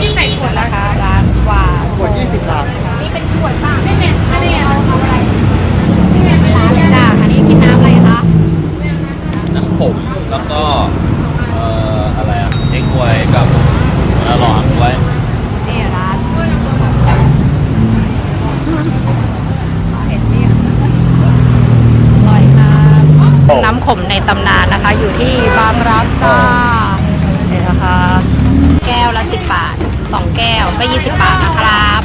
นี่ใส่ขวดแล้วคะร้านว่าขวด20บาทนี่เป็นขวดป่ะไม่แม่อันนี้เอาเออะไรไม่แม่ไม่ร้านเลยจ้าอันนี้กินน้ำอะไรคะน้ำขมแล้วก็เอ่ออะไรอะเอ็กไวยกับมะละหล่อไว้ นี่ร้านเห็นนี่อร่อยค่ะน้ำข มในตำนานนะคะ อยู่ที่บางรักจ้าเนี่ยนะคะ แก้วละ 10 บาท 2 แก้วก็ 20 บาทนะครับ